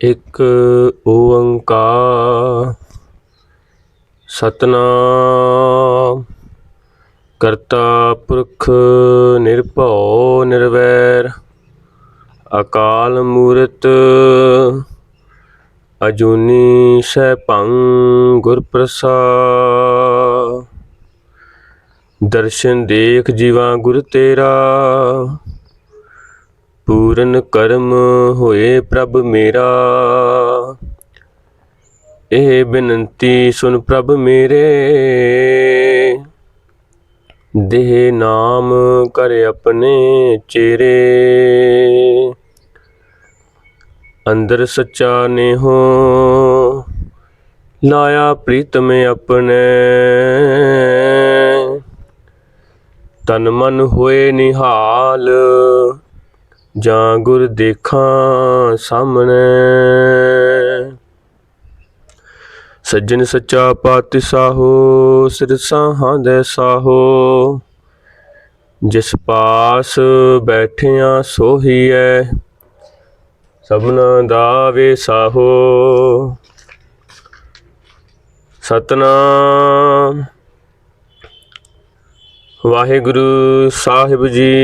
ਇੱਕ ਓੰਕਾਰ ਸਤਨਾਮ। ਕਰਤਾ ਪੁਰਖ ਨਿਰਭਉ ਨਿਰਵੈਰ, ਅਕਾਲ ਮੂਰਤ ਅਜੂਨੀ ਸੈਭੰ ਗੁਰ ਪ੍ਰਸਾਦ ਦਰਸ਼ਨ ਦੇਖ ਜੀਵਾ ਗੁਰ ਤੇਰਾ ਪੂਰਨ ਕਰਮ ਹੋਏ ਪ੍ਰਭ ਮੇਰਾ। ਇਹ ਬੇਨਤੀ ਸੁਨ ਪ੍ਰਭ ਮੇਰੇ। ਦੇਹ ਨਾਮ ਕਰ ਆਪਣੇ ਚਿਹਰੇ। ਅੰਦਰ ਸੱਚਾ ਨੇਹੋ, ਲਾਇਆ ਪ੍ਰੀਤਮ ਆਪਣੇ। ਤਨ ਮਨ ਹੋਏ ਨਿਹਾਲ ਜਾਂ ਗੁਰ ਦੇਖਾਂ ਸਾਹਮਣੇ। ਸੱਜਣ ਸੱਚਾ ਪਾਤਿ ਸਾਹੋ ਸਿਰ ਦੇ ਸਾਹੋ। ਜਿਸ ਪਾਸ ਬੈਠਿਆਂ ਸੋਹੀਐ ਸਭਨਾ ਦਾ ਵੇ ਸਾਹੋ। ਸਤਨਾਮ। ਵਾਹਿਗੁਰੂ ਸਾਹਿਬ ਜੀ।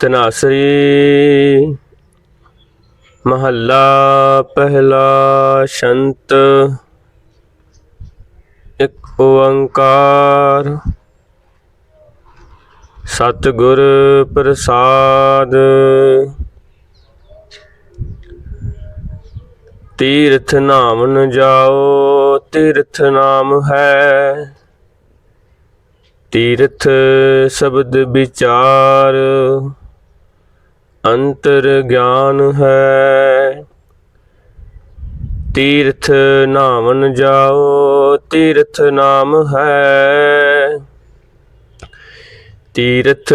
ਤਨਾਸਰੀ। ਮਹੱਲਾ ਪਹਿਲਾ ਸ਼ੰਤ। ਇੱਕ ਓੰਕਾਰ। ਸਤਿਗੁਰ ਪ੍ਰਸਾਦ। ਤੀਰਥ ਨਾਮ ਨਾਮਨ ਜਾਓ, ਤੀਰਥ ਨਾਮ ਹੈ। ਤੀਰਥ ਸ਼ਬਦ ਵਿਚਾਰ। ਅੰਤਰ ਗਿਆਨ ਹੈ। ਤੀਰਥ ਨਾਮਨ ਜਾਓ, ਤੀਰਥ ਨਾਮ ਹੈ। ਤੀਰਥ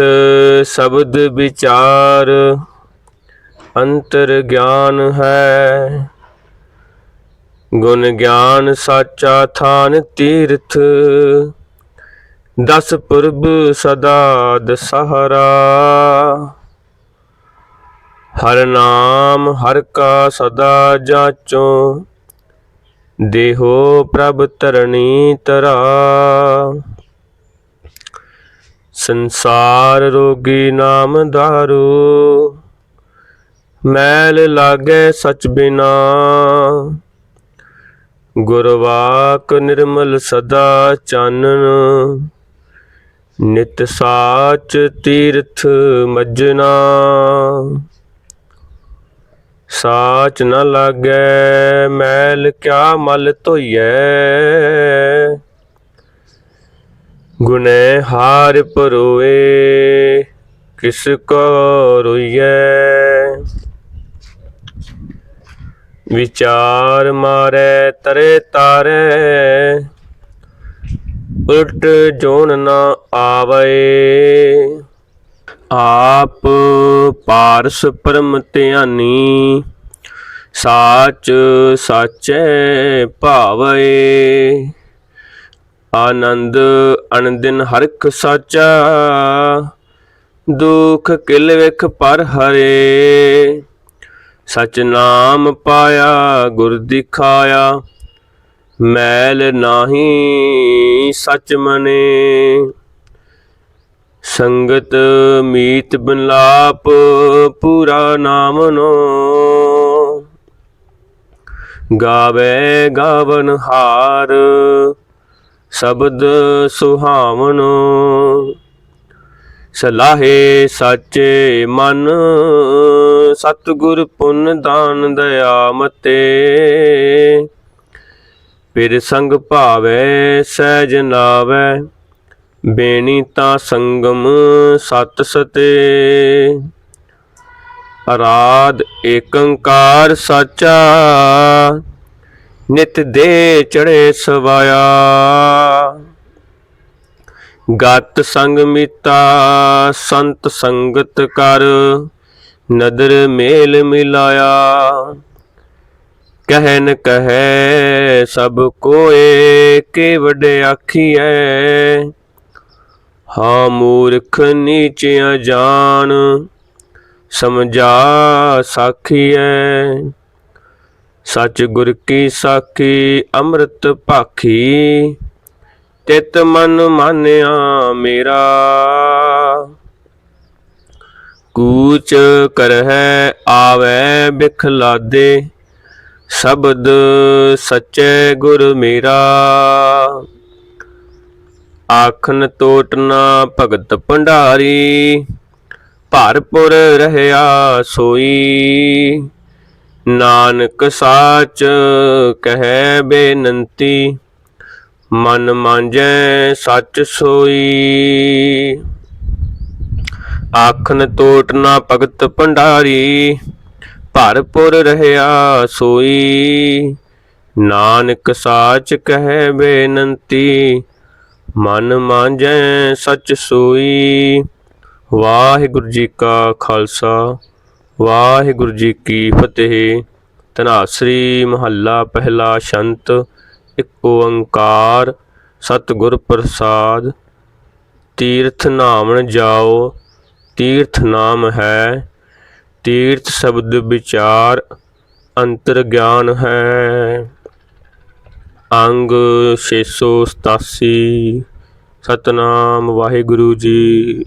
ਸ਼ਬਦ ਵਿਚਾਰ ਅੰਤਰ ਗਿਆਨ ਹੈ। ਗੁਣ ਗਿਆਨ ਸਾਚਾ ਥਾਨ ਤੀਰਥ, ਦਸ ਪੁਰਬ ਸਦਾ ਦਸਹਰਾ। ਹਰ ਨਾਮ ਹਰ ਕਾ ਸਦਾ ਜਾਚੋ, ਦੇਹੋ ਪ੍ਰਭ ਤਰਣੀ ਤਰਾ। ਸੰਸਾਰ ਰੋਗੀ ਨਾਮ ਦਾਰੂ ਮੈਲ ਲਾਗੇ ਸਚ ਬਿਨਾ। ਗੁਰਵਾਕ ਨਿਰਮਲ ਸਦਾ ਚਾਨਣ, ਨਿਤ ਸਾਚ ਤੀਰਥ ਮਜਨਾ। ਸਾਚ ਨ ਲਾਗੈ, ਮੈਲ ਕਿਆ ਮਲ ਧੋਈਐ? ਗੁਨੇ ਹਾਰ ਪਰੋਏ ਕਿਸ ਕੋ ਰੋਈਐ? ਵਿਚਾਰ ਮਾਰੇ, ਤਰੇ ਤਾਰੇ, ਉਲਟ ਜੋਨ ਨਾ ਆਵੇ। ਆਪ ਪਾਰਸ ਪਰਮ ਧਿਆਨੀ ਸਾਚ ਸਾਚੈ ਭਾਵੇ, ਆਨੰਦ ਅਨੰਦਿਨ ਹਰਖ ਸਾਚਾ, ਦੁਖ ਕਿਲ ਵਿਖ ਪਰ ਹਰੇ। ਸਚ ਨਾਮ ਪਾਇਆ, ਗੁਰ ਦਿਖਾਇਆ, ਮੈਲ ਨਾਹੀ ਸਚ ਮਨੇ। ਸੰਗਤ ਮੀਤ ਬਿਲਾਪ ਪੂਰਾ ਨਾਮ ਨੋ। ਗਾਵੇ ਗਾਵਨ ਹਾਰ, ਸ਼ਬਦ ਸੁਹਾਵਣ। ਸਲਾਹੇ ਸਾਚੇ ਮਨ, ਸਤਿਗੁਰ ਪੁੰਨ ਦਾਨ ਦਇਆ ਮਤੇ। ਪਿਰ ਸੰਗ ਭਾਵੇ, ਸਹਿਜ ਨਾਵੇ, ਬੇਣੀ ਤਾਂ ਸੰਗਮ ਸਤ ਸਤੇ। ਅਰਾਧ ਏਕੰਕਾਰ ਸਾਚਾ, ਨਿਤ ਦੇ ਚੜੇ ਸਵਾਇਆ। ਗਤ ਸੰਗ ਮਿਤਾ ਸੰਤ ਸੰਗਤ ਕਰ, ਨਦਰ ਮੇਲ ਮਿਲਾਇਆ। ਕਹਿਨ ਕਹੈ ਸਭ ਕੋਏ ਕੇ ਵੱਡੇ ਆਖੀਐ, ਹਾਂ ਮੂਰਖ ਨੀਚ ਜਾਣ ਸਮਝਾ ਸਾਖੀਐ। ਸਚ ਗੁਰ ਕੀ ਸਾਖੀ, ਅੰਮ੍ਰਿਤ ਭਾਖੀ। ਤਿਤ ਮਨ ਮਾਨਿਆ ਮੇਰਾ। ਕੂਚ ਕਰਹਿ ਆਵੈ ਬਿਖਲਾਦੇ। ਸ਼ਬਦ ਸਚੈ ਗੁਰ ਮੇਰਾ। ਆਖਨ ਤੋਟਨਾ ਭਗਤ ਭੰਡਾਰੀ। ਭਰਪੁਰ ਰਹਿਆ ਸੋਈ। ਨਾਨਕ ਸਾਚ ਕਹੈ ਬੇਨੰਤੀ, ਮਨ ਮਾਂਜੈ ਸੱਚ ਸੋਈ। ਆਖਨ ਤੋਟ ਨਾ ਭਗਤ ਭੰਡਾਰੀ, ਭਰਪੁਰ ਰਹਿਆ ਸੋਈ। ਨਾਨਕ ਸਾਚ ਕਹੈ ਬੇਨੰਤੀ, ਮਨ ਮਾਂਜੈ ਸੱਚ ਸੋਈ। ਵਾਹਿਗੁਰੂ ਜੀ ਕਾ ਖਾਲਸਾ, ਵਾਹਿਗੁਰੂ ਜੀ ਕੀ ਫਤਿਹ। ਧਨਾਸਰੀ ਮਹੱਲਾ ਪਹਿਲਾ ਸ਼ੰਤ, ਇੱਕ ਓੰਕਾਰ, ਸਤਿਗੁਰ ਪ੍ਰਸਾਦ। ਤੀਰਥ ਨਾਮਣ ਜਾਓ, ਤੀਰਥ ਨਾਮ ਹੈ, ਤੀਰਥ ਸ਼ਬਦ ਵਿਚਾਰ ਅੰਤਰ ਗਿਆਨ ਹੈ। ਅੰਗ 687 ਸਤਨਾਮ ਵਾਹਿਗੁਰੂ ਜੀ।